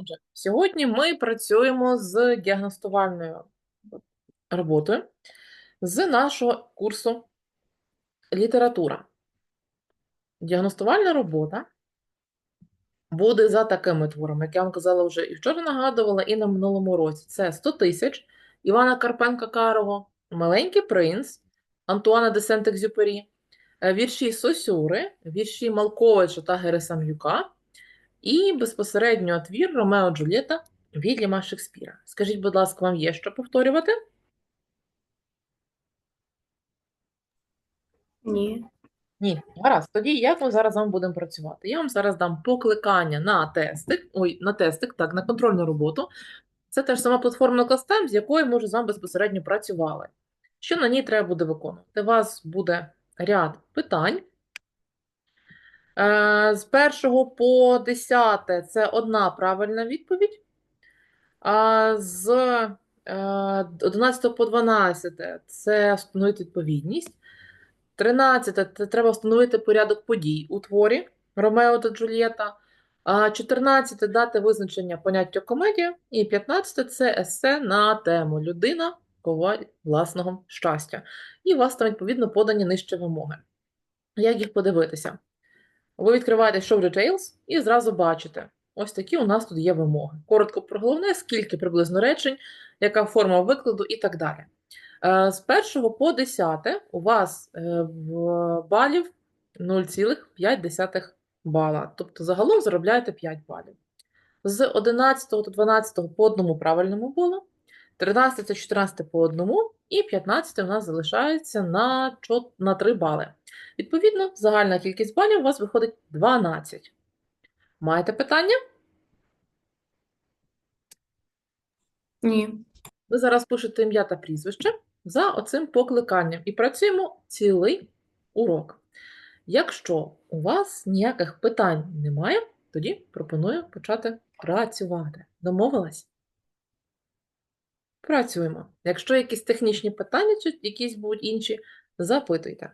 Отже, сьогодні ми працюємо з діагностувальною роботою з нашого курсу література. Діагностувальна робота буде за такими творами, як я вам казала вже і вчора нагадувала, і на минулому році. Це 100 тисяч Івана Карпенка Карого, Маленький принц Антуана де Сент-Екзюпері, е, вірші Сосюри, вірші Малковича та Герасим'юка і безпосередньо твір Ромео Джульєта Вільяма Шекспіра. Скажіть, будь ласка, вам є що повторювати? Ні. Ні, гаразд. Тоді як ми зараз з вами будемо працювати? Я вам зараз дам покликання на тестик, ой, на тестик, так, на контрольну роботу. Це та ж сама платформа Classtem, з якою ми вже з вами безпосередньо працювали. Що на ній треба буде виконувати? У вас буде ряд питань. Е, З 1 по 10 це одна правильна відповідь. З е, 11 по 12 це встановити відповідність. 13 це треба встановити порядок подій у творі Ромео та Джульєта. 14 дати визначення поняття комедія. І 15 це есе на тему людина коваль власного щастя. І у вас там відповідно подані нижче вимоги. Як їх подивитися? Ви відкриваєте Show Details і зразу бачите, ось такі у нас тут є вимоги. Коротко про головне, скільки приблизно речень, яка форма викладу і так далі. Е, З 1 по 10 у вас е, балів 0,5 бала. Тобто загалом заробляєте 5 балів. З 11 до 12 по одному правильному балу, 13 та 14 по одному, і 15 у нас залишається на 3 бали. Відповідно, загальна кількість балів у вас виходить 12. Маєте питання? Ні. Ви зараз пишете ім'я та прізвище за оцим покликанням і працюємо цілий урок. Якщо у вас ніяких питань немає, тоді пропоную почати працювати. Домовилась? Працюємо. Якщо якісь технічні питання чи якісь будуть інші, запитуйте.